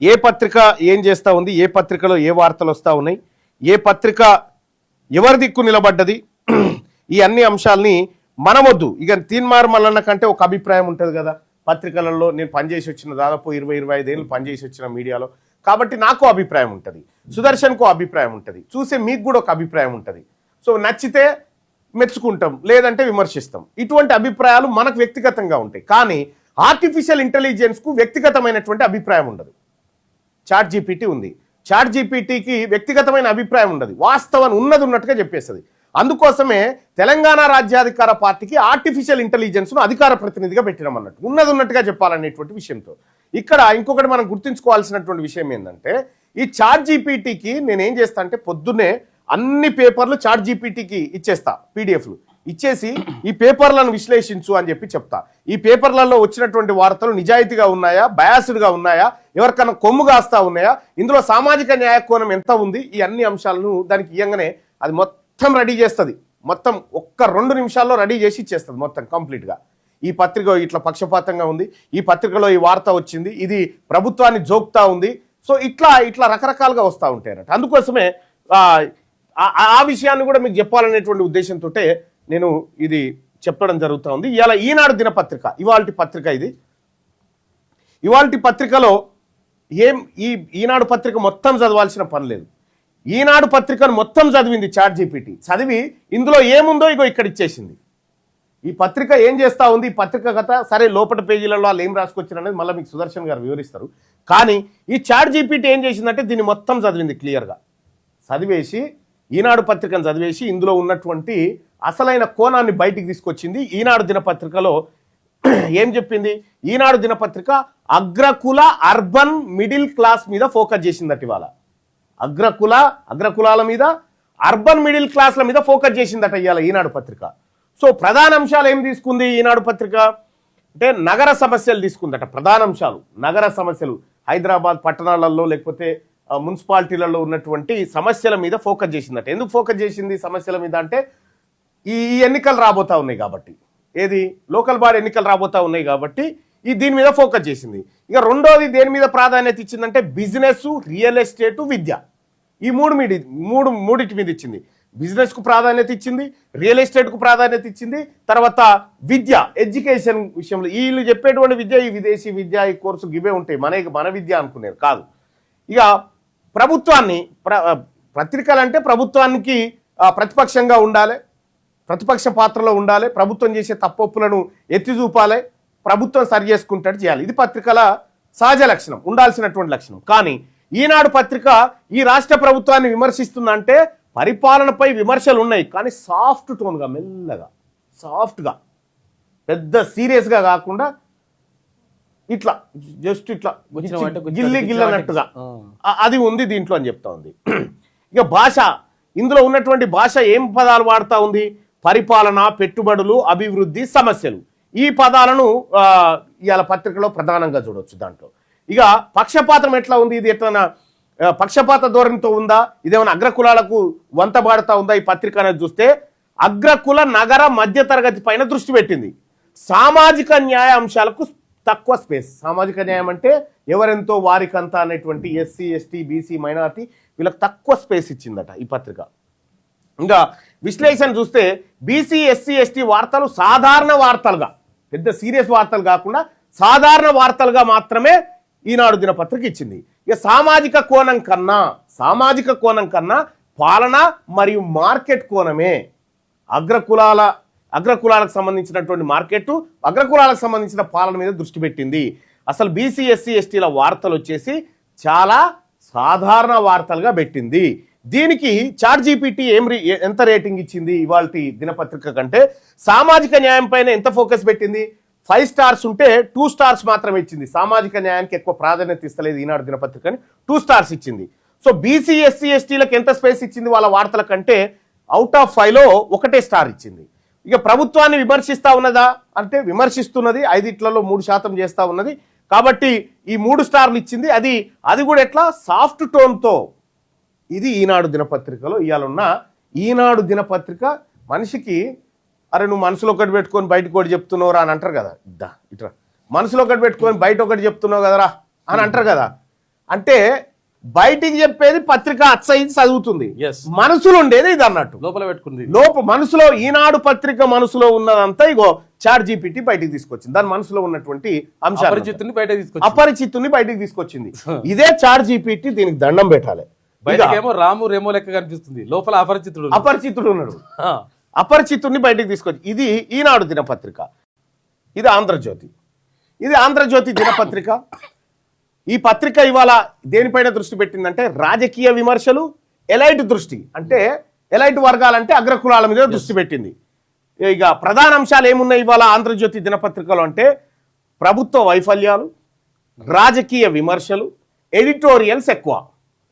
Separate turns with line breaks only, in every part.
ఏ పత్రిక ఏం చేస్తూ ఉంది? ఏ పత్రికలో ఏ వార్తలు వస్తూ ఉన్నాయి? ఏ పత్రిక ఎవరి దిక్కు నిలబడ్డది? ఈ అన్ని అంశాలని మనమొద్దు. ఇక తీన్మార్ మల్లన్న కంటే ఒక అభిప్రాయం ఉంటుంది కదా. పత్రికలలో నేను పనిచేసి వచ్చిన దాదాపు ఇరవై ఇరవై ఐదేళ్ళు పనిచేసి వచ్చిన మీడియాలో. కాబట్టి నాకు అభిప్రాయం ఉంటుంది. సుదర్శన్కు అభిప్రాయం ఉంటుంది. చూసే మీకు కూడా ఒక అభిప్రాయం ఉంటుంది. సో నచ్చితే మెచ్చుకుంటాం లేదంటే విమర్శిస్తాం. ఇటువంటి అభిప్రాయాలు మనకు వ్యక్తిగతంగా ఉంటాయి. కానీ ఆర్టిఫిషియల్ ఇంటెలిజెన్స్కు వ్యక్తిగతమైనటువంటి అభిప్రాయం ఉండదు. చాట్ జీపీటీ ఉంది. చాట్ జీపీటీకి వ్యక్తిగతమైన అభిప్రాయం ఉండదు. వాస్తవం ఉన్నది ఉన్నట్టుగా చెప్పేస్తుంది. అందుకోసమే తెలంగాణ రాజ్యాధికార పార్టీకి ఆర్టిఫిషియల్ ఇంటెలిజెన్స్ను అధికార ప్రతినిధిగా పెట్టినాం అన్నట్టు. ఉన్నది ఉన్నట్టుగా చెప్పాలనేటువంటి విషయంతో. ఇక్కడ ఇంకొకటి మనం గుర్తుంచుకోవాల్సినటువంటి విషయం ఏంటంటే ఈ చాట్ జీపీటీకి నేనేం చేస్తా అంటే పొద్దున్నే అన్ని పేపర్లు చాట్ జీపీటీకి ఇచ్చేస్తా పీడిఎఫ్లు. ఇచ్చేసి ఈ పేపర్లను విశ్లేషించు అని చెప్పి చెప్తా. ఈ పేపర్లలో వచ్చినటువంటి వార్తలు నిజాయితీగా ఉన్నాయా? బయాస్డ్గా ఉన్నాయా? ఎవరికన్నా కొమ్ము కాస్తా ఉన్నాయా? ఇందులో సామాజిక న్యాయ కోణం ఎంత ఉంది? ఈ అన్ని అంశాలను దానికి ఇయ్యంగానే అది మొత్తం రెడీ చేస్తుంది. మొత్తం ఒక్క రెండు నిమిషాల్లో రెడీ చేసి ఇచ్చేస్తుంది మొత్తం కంప్లీట్గా. ఈ పత్రిక ఇట్లా పక్షపాతంగా ఉంది. ఈ పత్రికలో ఈ వార్త వచ్చింది. ఇది ప్రభుత్వాన్ని జోక్తా ఉంది. సో ఇట్లా ఇట్లా రకరకాలుగా వస్తూ ఉంటాయి అన్నట్టు అందుకోసమే ఆ, ఆ- ఆ విషయాన్ని కూడా మీకు చెప్పాలనేటువంటి ఉద్దేశంతో నేను ఇది చెప్పడం జరుగుతూ ఉంది ఇవాళ ఈనాడు దినపత్రిక ఇవాల్టి పత్రిక ఇది. ఇవాల్టి పత్రికలో ఏం ఈ ఈనాడు పత్రిక మొత్తం చదవాల్సిన పని లేదు. ఈనాడు పత్రికను మొత్తం చదివింది చాట్ జీపీటీ చదివి ఇందులో ఏముందో ఇగో ఇక్కడ ఇచ్చేసింది. ఈ పత్రిక ఏం చేస్తా ఉంది? ఈ పత్రిక కథ సరే లోపల పేజీలలో వాళ్ళు ఏం రాసుకొచ్చారు అనేది మళ్ళీ మీకు సుదర్శన్ గారు వివరిస్తారు. కానీ ఈ చాట్ జీపీటీ ఏం చేసిందంటే దీన్ని మొత్తం చదివింది క్లియర్గా. చదివేసి ఈనాడు పత్రికను చదివేసి ఇందులో ఉన్నటువంటి అసలైన కోణాన్ని బయటికి తీసుకొచ్చింది ఈనాడు దినపత్రికలో. ఏం చెప్పింది? ఈనాడు దినపత్రిక అగ్రకుల అర్బన్ మిడిల్ క్లాస్ మీద ఫోకస్ చేసిందట ఇవాళ. అగ్రకుల అగ్రకులాల మీద అర్బన్ మిడిల్ క్లాస్ల మీద ఫోకస్ చేసిందట ఇవాళ ఈనాడు పత్రిక. సో ప్రధాన అంశాలు ఏం తీసుకుంది ఈనాడు పత్రిక? అంటే నగర సమస్యలు తీసుకుందట ప్రధాన అంశాలు. నగర సమస్యలు. హైదరాబాద్ పట్టణాలలో లేకపోతే మున్సిపాలిటీలలో ఉన్నటువంటి సమస్యల మీద ఫోకస్ చేసిందట. ఎందుకు ఫోకస్ చేసింది సమస్యల మీద అంటే ఈ ఎన్నికలు రాబోతా ఉన్నాయి కాబట్టి. ఏది? లోకల్ బాడీ ఎన్నికలు రాబోతా ఉన్నాయి కాబట్టి ఈ దీని మీద ఫోకస్ చేసింది. ఇక రెండోది దేని మీద ప్రాధాన్యత ఇచ్చిందంటే బిజినెస్ రియల్ ఎస్టేట్ విద్య. ఈ మూడు మీద మూడు మూడింటి మీద ఇచ్చింది. బిజినెస్కు ప్రాధాన్యత ఇచ్చింది రియల్ ఎస్టేట్కు ప్రాధాన్యత ఇచ్చింది తర్వాత విద్య ఎడ్యుకేషన్ విషయంలో. వీళ్ళు చెప్పేటువంటి విద్య ఈ విదేశీ విద్య ఈ కోర్సు ఇవే ఉంటాయి మన మన విద్య అనుకునేది కాదు. ఇక ప్రభుత్వాన్ని ప్ర పత్రికలు అంటే ప్రభుత్వానికి ప్రతిపక్షంగా ఉండాలి. ప్రతిపక్ష పాత్రలో ఉండాలి ప్రభుత్వం చేసే తప్పొప్పులను ఎత్తి చూపాలి ప్రభుత్వం సరి చేసుకుంటాడు చేయాలి. ఇది పత్రికల సహజ లక్షణం ఉండాల్సినటువంటి లక్షణం. కానీ ఈనాడు పత్రిక ఈ రాష్ట్ర ప్రభుత్వాన్ని విమర్శిస్తుందంటే పరిపాలనపై విమర్శలు ఉన్నాయి కానీ సాఫ్ట్ టోన్గా మెల్లగా సాఫ్ట్గా పెద్ద సీరియస్గా కాకుండా ఇట్లా జస్ట్ ఇట్లా గిల్లి గిల్లనట్టుగా. అది ఉంది దీంట్లో అని చెప్తా ఉంది. ఇక భాష ఇందులో ఉన్నటువంటి భాష ఏం పదాలు వాడుతా ఉంది? పరిపాలన పెట్టుబడులు అభివృద్ధి సమస్యలు. ఈ పదాలను ఇవాళ పత్రికలో ప్రధానంగా చూడొచ్చు దాంట్లో. ఇక పక్షపాతం ఎట్లా ఉంది? ఇది ఎట్లా పక్షపాత ధోరణితో ఉందా? ఇదేమైనా అగ్రకులాలకు వంత ఉందా ఈ పత్రిక అనేది చూస్తే? అగ్రకుల నగర మధ్యతరగతి పైన దృష్టి పెట్టింది. సామాజిక న్యాయ అంశాలకు తక్కువ స్పేస్. సామాజిక న్యాయం అంటే ఎవరెంతో వారికంత అనేటువంటి ఎస్సీ ఎస్టీ బీసీ మైనారిటీ వీళ్ళకి తక్కువ స్పేస్ ఇచ్చిందట ఈ పత్రిక. ఇంకా విశ్లేషణ చూస్తే బీసీ ఎస్సీ ఎస్టీ వార్తలు సాధారణ వార్తలుగా పెద్ద సీరియస్ వార్తలు కాకుండా సాధారణ వార్తలుగా మాత్రమే ఈనాడు దినపత్రిక ఇచ్చింది. ఇక సామాజిక కోణం కన్నా సామాజిక కోణం కన్నా పాలన మరియు మార్కెట్ కోణమే అగ్రకులాల అగ్రకులాలకు సంబంధించినటువంటి మార్కెట్ అగ్రకులాలకు సంబంధించిన పాలన మీద దృష్టి పెట్టింది. అసలు బీసీ ఎస్సీ ఎస్టీల వార్తలు వచ్చేసి చాలా సాధారణ వార్తలుగా పెట్టింది. దీనికి చాట్ జీపీటీ ఏం ఎంత రేటింగ్ ఇచ్చింది ఇవాళ దినపత్రిక కంటే? సామాజిక న్యాయం పైన ఎంత ఫోకస్ పెట్టింది? ఫైవ్ స్టార్స్ ఉంటే టూ స్టార్స్ మాత్రమే ఇచ్చింది. సామాజిక న్యాయానికి ఎక్కువ ప్రాధాన్యత ఇస్తలేదు ఈనాడు దినపత్రికని. టూ స్టార్స్ ఇచ్చింది. సో బీసీ ఎస్సీ ఎస్టీలకు ఎంత స్పేస్ ఇచ్చింది వాళ్ళ వార్తల కంటే అవుట్ ఆఫ్ ఫైవ్లో ఒకటే స్టార్ ఇచ్చింది. ఇక ప్రభుత్వాన్ని విమర్శిస్తా ఉన్నదా? అంటే విమర్శిస్తున్నది ఐదిట్లలో మూడు శాతం చేస్తా ఉన్నది. కాబట్టి ఈ మూడు స్టార్లు ఇచ్చింది. అది అది కూడా ఎట్లా? సాఫ్ట్ టోన్తో ఇది ఈనాడు దినపత్రికలో ఇవాళ ఉన్న ఈనాడు దినపత్రిక మనిషికి అరే నువ్వు మనసులో ఒకటి పెట్టుకొని బయటకు ఒకటి చెప్తున్నావురా అని అంటారు కదా. ఇద్దా ఇట్రా. మనసులో ఒకటి పెట్టుకొని బయట ఒకటి చెప్తున్నావు కదరా అని అంటారు కదా. అంటే బయటికి చెప్పేది పత్రిక అచ్చయింది చదువుతుంది. మనసులో ఉండేది ఇది అన్నట్టు.
లోపల పెట్టుకుంది.
లోపు మనసులో ఈనాడు పత్రిక మనసులో ఉన్నదంతా ఇగో చార్ జీపీటీ బయటికి తీసుకొచ్చింది. దాని మనసులో ఉన్నటువంటి అంశాలు
అపరిచితుని బయట తీసుకొచ్చి
అపరిచితుని బయటికి తీసుకొచ్చింది. ఇదే చార్ జీపీటీ దీనికి దండం పెట్టాలి.
బయటకేమో రాము రేమో లెక్క కనిపిస్తుంది. లోపల అపరిచితుడు
అపరిచితుడు ఉన్నాడు. అపరిచితుడిని బయటికి తీసుకొచ్చి ఇది ఈనాడు దినపత్రిక. ఇది ఆంధ్రజ్యోతి. ఇది ఆంధ్రజ్యోతి దినపత్రిక. ఈ పత్రిక ఇవాళ దేనిపైన దృష్టి పెట్టిందంటే రాజకీయ విమర్శలు ఎలైట్ దృష్టి. అంటే ఎలైట్ వర్గాలంటే అగ్రకులాల మీద దృష్టి పెట్టింది. ఇక ప్రధాన అంశాలు ఏమున్నాయి ఇవాళ ఆంధ్రజ్యోతి దినపత్రికలో అంటే ప్రభుత్వ వైఫల్యాలు రాజకీయ విమర్శలు ఎడిటోరియల్స్ ఎక్కువ.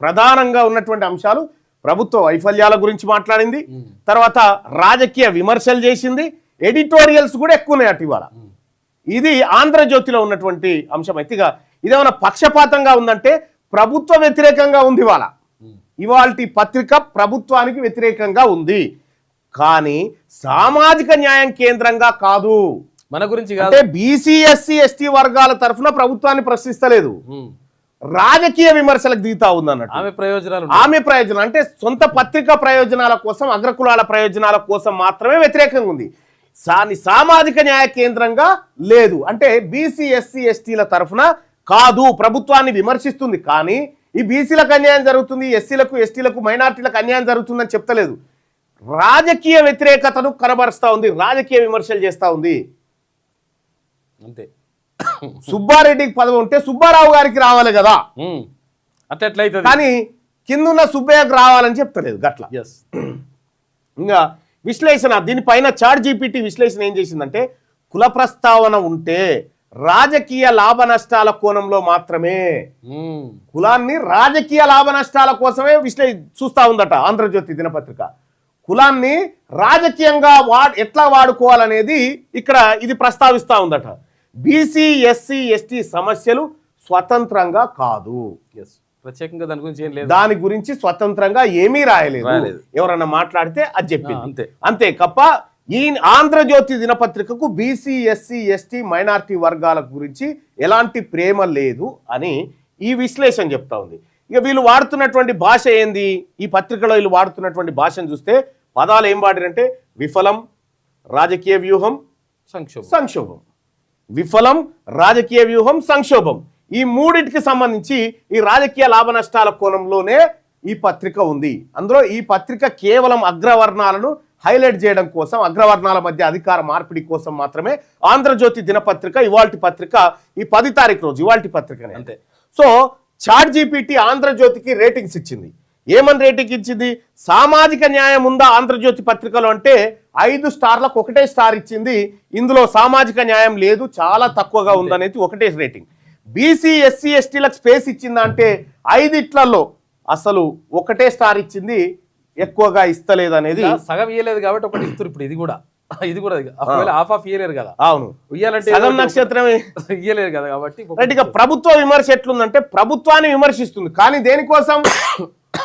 ప్రధానంగా ఉన్నటువంటి అంశాలు ప్రభుత్వ వైఫల్యాల గురించి మాట్లాడింది. తర్వాత రాజకీయ విమర్శలు చేసింది. ఎడిటోరియల్స్ కూడా ఎక్కువ ఉన్నాయి అటు ఇవాళ. ఇది ఆంధ్రజ్యోతిలో ఉన్నటువంటి అంశం. అయితే ఇదేమైనా పక్షపాతంగా ఉందంటే ప్రభుత్వ వ్యతిరేకంగా ఉంది ఇవాళ. ఇవాళ పత్రిక ప్రభుత్వానికి వ్యతిరేకంగా ఉంది. కానీ సామాజిక న్యాయం కేంద్రంగా కాదు.
మన గురించి కాదు
అంటే బీసీ ఎస్సీ ఎస్టీ వర్గాల తరఫున ప్రభుత్వాన్ని ప్రశ్నిస్తలేదు. రాజకీయ విమర్శలకు దిగుతా ఉంది అన్నట్టు
ఆమె ప్రయోజనాలు.
ఆమె ప్రయోజనం అంటే సొంత పత్రిక ప్రయోజనాల కోసం అగ్రకులాల ప్రయోజనాల కోసం మాత్రమే వ్యతిరేకంగా ఉంది. సాని సామాజిక న్యాయ కేంద్రంగా లేదు. అంటే బీసీ ఎస్సీ ఎస్టీల తరఫున కాదు ప్రభుత్వాన్ని విమర్శిస్తుంది. కానీ ఈ బీసీలకు అన్యాయం జరుగుతుంది ఎస్సీలకు ఎస్టీలకు మైనార్టీలకు అన్యాయం జరుగుతుందని చెప్తలేదు. రాజకీయ వ్యతిరేకతను కనబరుస్తా ఉంది రాజకీయ విమర్శలు చేస్తా ఉంది.
అంతే.
సుబ్బారెడ్డికి పదవి ఉంటే సుబ్బారావు గారికి రావాలి కదా.
ఉమ్. అట్లా ఎట్లయితుంది?
కానీ కిందున్న సుబ్బయ్యకు రావాలని చెప్తలేదు గట్ల. ఇంకా విశ్లేషణ దీనిపైన చాట్ జీపీటీ విశ్లేషణ ఏం చేసిందంటే కుల ప్రస్తావన ఉంటే రాజకీయ లాభ నష్టాల కోణంలో మాత్రమే కులాన్ని రాజకీయ లాభ నష్టాల కోసమే విశ్లే చూస్తా ఉందట ఆంధ్రజ్యోతి దినపత్రిక. కులాన్ని రాజకీయంగా వా ఎట్లా వాడుకోవాలనేది ఇక్కడ ఇది ప్రస్తావిస్తా ఉందట. బీసీ ఎస్సీ ఎస్టీ సమస్యలు స్వతంత్రంగా కాదు.
ఎస్ ప్రత్యేకంగా దాని గురించి ఏం లేదు.
దాని గురించి స్వతంత్రంగా ఏమీ రాయలేదు. ఎవరన్నా మాట్లాడితే అది చెప్పింది.
అంతే.
అంతే కప్ప ఈ ఆంధ్రజ్యోతి దినపత్రికకు బీసీ ఎస్సీ ఎస్టీ మైనారిటీ వర్గాల గురించి ఎలాంటి ప్రేమ లేదు అని ఈ విశ్లేషణ చెప్తా ఉంది. ఇక వీళ్ళు వాడుతున్నటువంటి భాష ఏంది? ఈ పత్రికలో వీళ్ళు వాడుతున్నటువంటి భాషను చూస్తే పదాలు ఏం వాడిరంటే విఫలం రాజకీయ వ్యూహం
సంక్షోభం.
సంక్షోభం. విఫలం రాజకీయ వ్యూహం సంక్షోభం. ఈ మూడింటికి సంబంధించి ఈ రాజకీయ లాభ నష్టాల కోణంలోనే ఈ పత్రిక ఉంది. అందులో ఈ పత్రిక కేవలం అగ్రవర్ణాలను హైలైట్ చేయడం కోసం అగ్రవర్ణాల మధ్య అధికార మార్పిడి కోసం మాత్రమే ఆంధ్రజ్యోతి దినపత్రిక ఇవాల్టి పత్రిక ఈ పది తారీఖు రోజు ఇవాల్టి పత్రికనే.
అంతే.
సో చాట్ జీపీటీ ఆంధ్రజ్యోతికి రేటింగ్స్ ఇచ్చింది. ఏమని రేటింగ్ ఇచ్చింది. సామాజిక న్యాయం ఉందా? ఆంధ్రజ్యోతి పత్రికలో అంటే ఐదు స్టార్లకు ఒకటే స్టార్ ఇచ్చింది. ఇందులో సామాజిక న్యాయం లేదు చాలా తక్కువగా ఉందనేది ఒకటే రేటింగ్. బీసీ ఎస్సీ ఎస్టీలకు స్పేస్ ఇచ్చిందా అంటే ఐదిట్లలో అసలు ఒకటే స్టార్ ఇచ్చింది ఎక్కువగా ఇస్తలేదు అనేది
సగం ఇయ్యలేదు కాబట్టి ఒకటి ఇస్తారు ఇప్పుడు ఇది కూడా. ఇది కూడా ఒకవేళ హాఫ్ ఆఫ్ ఇయ్యలేరు కదా.
అవును.
ఇయ్యాలంటే
సగం నక్షత్రమే.
ఇయ్యలేరు కదా కాబట్టి
రైట్ ఇక ప్రభుత్వ విమర్శ ఎట్లుందంటే ప్రభుత్వాన్ని విమర్శిస్తుంది. కానీ దేనికోసం?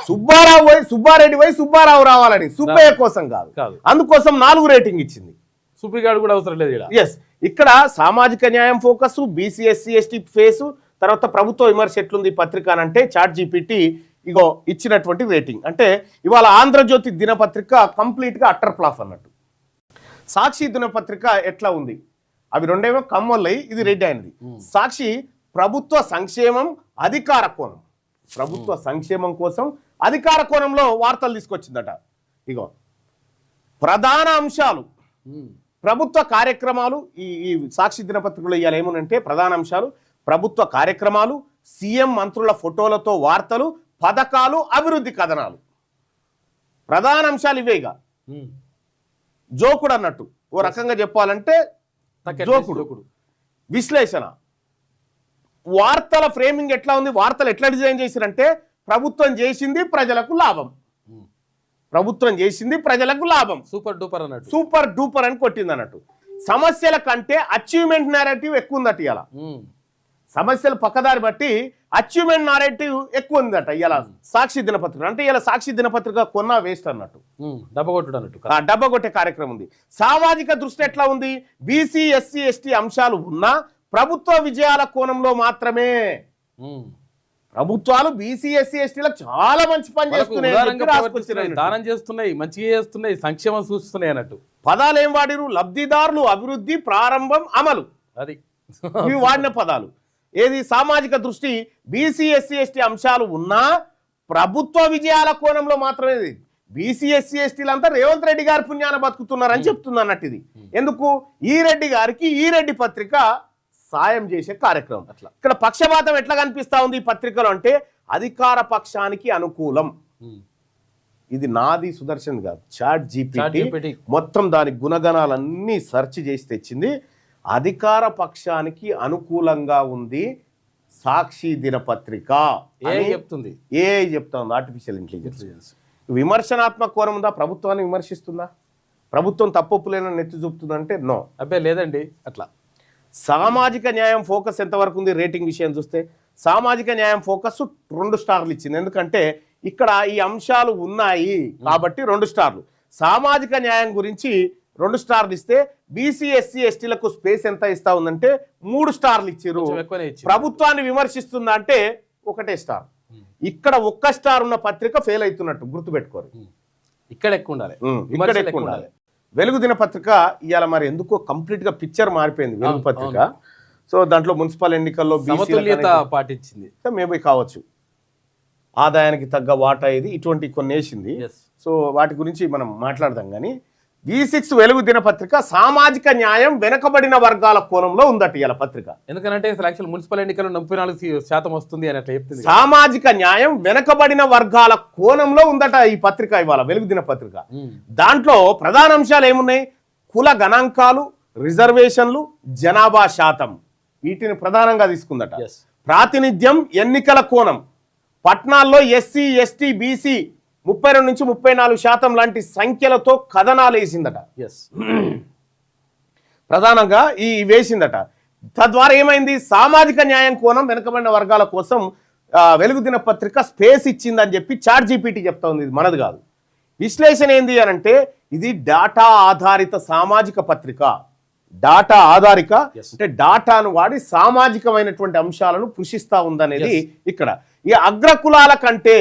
సుబ్బారావు పోయి సుబ్బారెడ్డి పోయి సుబ్బారావు రావాలని. సుబ్బయ్య కోసం కాదు.
కాదు.
అందుకోసం నాలుగు రేటింగ్ ఇచ్చింది.
సుప్రీం కూడా అవసరం లేదు ఇక్కడ
ఎస్ ఇక్కడ సామాజిక న్యాయం focus BC SC ST phase తర్వాత ప్రభుత్వ విమర్శ ఎట్లుంది ఈ పత్రిక అని అంటే చాట్ జీపీటీ ఇగో ఇచ్చినటువంటి రేటింగ్ అంటే ఇవాళ ఆంధ్రజ్యోతి దినపత్రిక కంప్లీట్గా అట్టర్ ఫ్లాఫ్ అన్నట్టు. సాక్షి దినపత్రిక ఎట్లా ఉంది? అవి రెండేమో కమ్మొల్లయి ఇది రెడ్డి అయినది సాక్షి ప్రభుత్వ సంక్షేమం అధికార కోణం. ప్రభుత్వ సంక్షేమం కోసం అధికార కోణంలో వార్తలు తీసుకొచ్చిందట. ఇగో ప్రధాన అంశాలు. ప్రభుత్వ కార్యక్రమాలు ఈ ఈ సాక్షి దినపత్రికలో ఇవాళ ఏమనంటే ప్రధాన అంశాలు ప్రభుత్వ కార్యక్రమాలు సీఎం మంత్రుల ఫోటోలతో వార్తలు పథకాలు అభివృద్ధి కథనాలు. ప్రధాన అంశాలు ఇవే ఇక
ఉమ్.
జోకుడు అన్నట్టు. ఓ రకంగా చెప్పాలంటే జోకుడు. విశ్లేషణ. వార్తల ఫ్రేమింగ్ ఎట్లా ఉంది వార్తలు ఎట్లా డిజైన్ చేసిరంటే ప్రభుత్వం చేసింది ప్రజలకు లాభం.
ఉమ్.
ప్రభుత్వం చేసింది ప్రజలకు లాభం.
సూపర్ డూపర్ అన్నట్టు.
సూపర్ డూపర్ అని కొట్టింది అన్నట్టు సమస్యల కంటే అచీవ్మెంట్ నేరేటివ్ ఎక్కువ ఉందట
ఉమ్.
సమస్యలు పక్కదారి బట్టి అచీవ్మెంట్ నారేటివ్ ఎక్కువ ఉందట. ఇలా సాక్షి దినపత్రిక. అంటే ఇలా సాక్షి దినపత్రిక కొన్నా వేస్ట్ అన్నట్టు.
కొట్టుడు అన్నట్టు
ఆ డబ్బా కొట్టే కార్యక్రమం ఉంది. సామాజిక దృష్టి ఎట్లా ఉంది? బీసీ ఎస్సీ ఎస్టీ అంశాలు ఉన్నా ప్రభుత్వ విజయాల కోణంలో మాత్రమే. ప్రభుత్వాలు బీసీ ఎస్సీ ఎస్టీలకు చాలా మంచి పని చేస్తున్నాయి.
దానం చేస్తున్నాయి మంచిగా చేస్తున్నాయి సంక్షేమం సూచిస్తున్నాయి అన్నట్టు.
పదాలు ఏం వాడిరు లబ్ధిదారులు అభివృద్ధి ప్రారంభం అమలు.
అది.
ఇవి వాడిన పదాలు. ఏది సామాజిక దృష్టి బీసీ ఎస్సీ ఎస్టీ అంశాలు ఉన్నా ప్రభుత్వ విజయాల కోణంలో మాత్రమే బీసీ ఎస్సీ ఎస్టీలంతా రేవంత్ రెడ్డి గారి పుణ్యాన బతుకుతున్నారని చెప్తుంది అన్నట్టు ఇది ఎందుకు? ఈ రెడ్డి గారికి ఈ రెడ్డి పత్రిక సాయం చేసే కార్యక్రమం.
అట్లా.
ఇక్కడ పక్షపాతం ఎట్లా కనిపిస్తా ఉంది ఈ పత్రికలో అంటే అధికార పక్షానికి అనుకూలం.
ఉమ్.
ఇది నాది సుదర్శన్ గారు. Chat GPT
GPT.
మొత్తం దాని గుణగణాలన్నీ సెర్చ్ చేసి తెచ్చింది. అధికార పక్షానికి అనుకూలంగా ఉంది సాక్షి దినపత్రిక
ఏ చెప్తుంది?
ఏ చెప్తా ఉంది ఆర్టిఫిషియల్ ఇంటెలిజెన్స్ విమర్శనాత్మక కోణం ఉందా? ప్రభుత్వాన్ని విమర్శిస్తుందా? ప్రభుత్వం తప్పొప్పులేనని నెత్తి చూపుతుందంటే నో
అబ్బే లేదండి. అట్లా.
సామాజిక న్యాయం ఫోకస్ ఎంతవరకు ఉంది? రేటింగ్ విషయం చూస్తే సామాజిక న్యాయం ఫోకస్ రెండు స్టార్లు ఇచ్చింది. ఎందుకంటే ఇక్కడ ఈ అంశాలు ఉన్నాయి కాబట్టి రెండు స్టార్లు. సామాజిక న్యాయం గురించి రెండు స్టార్లు ఇస్తే బీసీ ఎస్సీ ఎస్టీలకు స్పేస్ ఎంత ఇస్తా ఉందంటే మూడు స్టార్లు ఇచ్చారు. ప్రభుత్వాన్ని విమర్శిస్తుందా అంటే ఒకటే స్టార్. ఇక్కడ ఒక్క స్టార్ ఉన్న పత్రిక ఫెయిల్ అవుతున్నట్టు గుర్తుపెట్టుకోరు.
ఉమ్. ఇక్కడ ఎక్కువ ఉండాలి.
ఉమ్, ఇక్కడ ఎక్కువ ఉండాలి. వెలుగు దినపత్రిక ఇవాళ మరి ఎందుకో కంప్లీట్గా పిక్చర్ మారిపోయింది వెలుగు పత్రిక. సో దాంట్లో మున్సిపల్ ఎన్నికల్లో
పాటించింది.
మేబీ కావచ్చు. ఆదాయానికి తగ్గ వాటా ఇది ఇటువంటి కొన్ని వేసింది. సో వాటి గురించి మనం మాట్లాడదాం కానీ వి సిక్స్ వెలుగు దినపత్రిక సామాజిక న్యాయం వెనకబడిన వర్గాల కోణంలో ఉందట ఇవాళ పత్రిక.
ఎందుకంటే యాక్చువల్ మున్సిపల్ ఎన్నికల్లో ముప్పై నాలుగు శాతం వస్తుంది అని అట్లా చెప్తుంది.
సామాజిక న్యాయం వెనకబడిన వర్గాల కోణంలో ఉందట ఈ పత్రిక ఇవాళ వెలుగు దినపత్రిక
ఉమ్.
దాంట్లో ప్రధాన అంశాలు ఏమున్నాయి? కుల గణాంకాలు రిజర్వేషన్లు జనాభా శాతం. వీటిని ప్రధానంగా తీసుకుందట. ప్రాతినిధ్యం ఎన్నికల కోణం. పట్నాల్లో ఎస్సీ ఎస్టీ బీసీ ముప్పై రెండు నుంచి ముప్పై నాలుగు శాతం లాంటి సంఖ్యలతో కథనాలు వేసిందట.
ఎస్
ప్రధానంగా ఈ వేసిందట. తద్వారా ఏమైంది? సామాజిక న్యాయం కోణం వెనుకబడిన వర్గాల కోసం వెలుగు దిన పత్రిక స్పేస్ ఇచ్చిందని చెప్పి చాట్ జీపీటీ చెప్తా ఉంది. ఇది మనది కాదు. విశ్లేషణ ఏంది అని అంటే ఇది డాటా ఆధారిత సామాజిక పత్రిక. డాటా ఆధారిక. అంటే డాటాను వాడి సామాజికమైనటువంటి అంశాలను పుషిస్తా ఉందనేది ఇక్కడ. ఈ అగ్రకులాల కంటే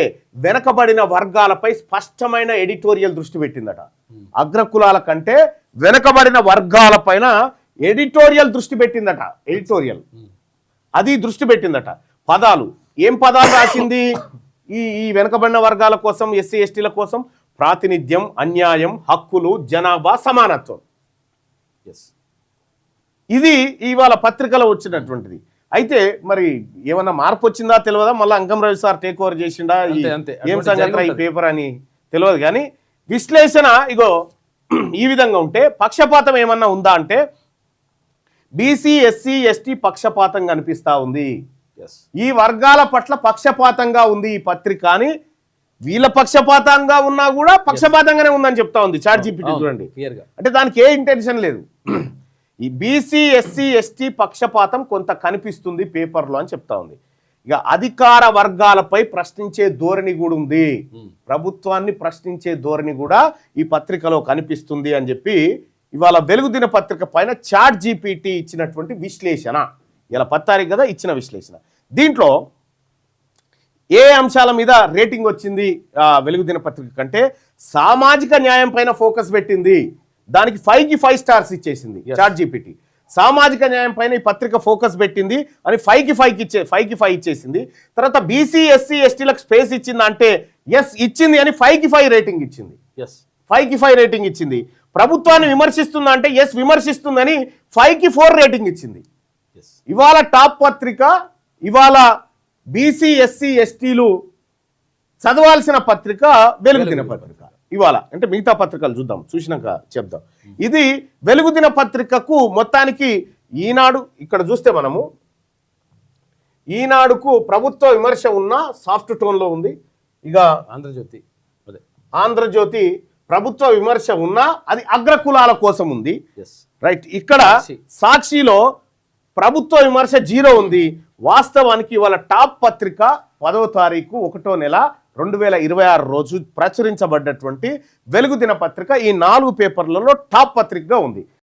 వెనకబడిన వర్గాలపై స్పష్టమైన ఎడిటోరియల్ దృష్టి పెట్టిందట. అగ్రకులాల కంటే వెనకబడిన వర్గాల పైన ఎడిటోరియల్ దృష్టి పెట్టిందట. ఎడిటోరియల్. అది దృష్టి పెట్టిందట. పదాలు. ఏం పదాలు రాసింది? ఈ ఈ వెనకబడిన వర్గాల కోసం ఎస్సీ ఎస్టీల కోసం ప్రాతినిధ్యం అన్యాయం హక్కులు జనాభా సమానత్వం.
ఎస్
ఇది ఇవాళ పత్రికలో వచ్చినటువంటిది. అయితే మరి ఏమన్నా మార్పు వచ్చిందా తెలియదా? మళ్ళీ Ankam Ravi sir take over చేసిండా. ఏం సంగతి ఈ పేపర్ అని తెలియదు కానీ విశ్లేషణ ఇగో ఈ విధంగా ఉంటే పక్షపాతం ఏమన్నా ఉందా అంటే బీసీ ఎస్సీ ఎస్టీ పక్షపాతం కనిపిస్తా ఉంది. ఈ వర్గాల పట్ల పక్షపాతంగా ఉంది ఈ పత్రిక అని వీళ్ళ పక్షపాతంగా ఉన్నా కూడా పక్షపాతంగానే ఉందని చెప్తా ఉంది జీపీటీ చూడండి. అంటే దానికి ఏ ఇంటెన్షన్ లేదు. ఈ బీసీ ఎస్సీ ఎస్టీ పక్షపాతం కొంత కనిపిస్తుంది పేపర్లో అని చెప్తా ఉంది. ఇక అధికార వర్గాలపై ప్రశ్నించే ధోరణి కూడా ఉంది. ప్రభుత్వాన్ని ప్రశ్నించే ధోరణి కూడా ఈ పత్రికలో కనిపిస్తుంది అని చెప్పి ఇవాళ వెలుగు దిన పత్రిక పైన చాట్ జీపీటీ ఇచ్చినటువంటి విశ్లేషణ. ఇలా పత్తారికి కదా ఇచ్చిన విశ్లేషణ. దీంట్లో ఏ అంశాల మీద రేటింగ్ వచ్చింది వెలుగు దిన పత్రిక కంటే? సామాజిక న్యాయం పైన ఫోకస్ పెట్టింది. దానికి ఫైవ్కి ఫైవ్ స్టార్స్ ఇచ్చేసింది. చాట్ జీపీటీ సామాజిక న్యాయం పైన ఈ పత్రిక ఫోకస్ పెట్టింది అని ఫైవ్కి ఫైవ్ ఇచ్చే ఫైవ్కి ఫైవ్ ఇచ్చేసింది. తర్వాత బీసీ ఎస్సీ ఎస్టీలకు స్పేస్ ఇచ్చింది అంటే ఎస్ ఇచ్చింది అని ఫైవ్కి ఫైవ్ రేటింగ్ ఇచ్చింది.
ఎస్
ఫైవ్కి ఫైవ్ రేటింగ్ ఇచ్చింది. ప్రభుత్వాన్ని విమర్శిస్తుందా అంటే ఎస్ విమర్శిస్తుందని ఫైవ్కి ఫోర్ రేటింగ్ ఇచ్చింది. ఇవాళ టాప్ పత్రిక ఇవాళ బీసీ ఎస్సీ ఎస్టీలు చదవాల్సిన పత్రిక వెలుగుదిన పత్రిక. ఇవాళ అంటే మిగతా పత్రికలు చూద్దాం చూసినాక చెప్దాం. ఇది వెలుగుదిన పత్రికకు మొత్తానికి ఈనాడు ఇక్కడ చూస్తే మనము ఈనాడుకు ప్రభుత్వ విమర్శ ఉన్న సాఫ్ట్ టోన్లో ఉంది. ఇక
ఆంధ్రజ్యోతి అదే.
ఆంధ్రజ్యోతి ప్రభుత్వ విమర్శ ఉన్నా అది అగ్రకులాల కోసం ఉంది. రైట్ ఇక్కడ
సాక్షి.
సాక్షిలో ప్రభుత్వ విమర్శ జీరో ఉంది. వాస్తవానికి ఇవాళ టాప్ పత్రిక పదో తారీఖు ఒకటో నెల రెండు వేల ఇరవై ఆరు రోజు ప్రచురించబడ్డటువంటి వెలుగు దినపత్రిక ఈ నాలుగు పేపర్లలో టాప్ పత్రికగా ఉంది.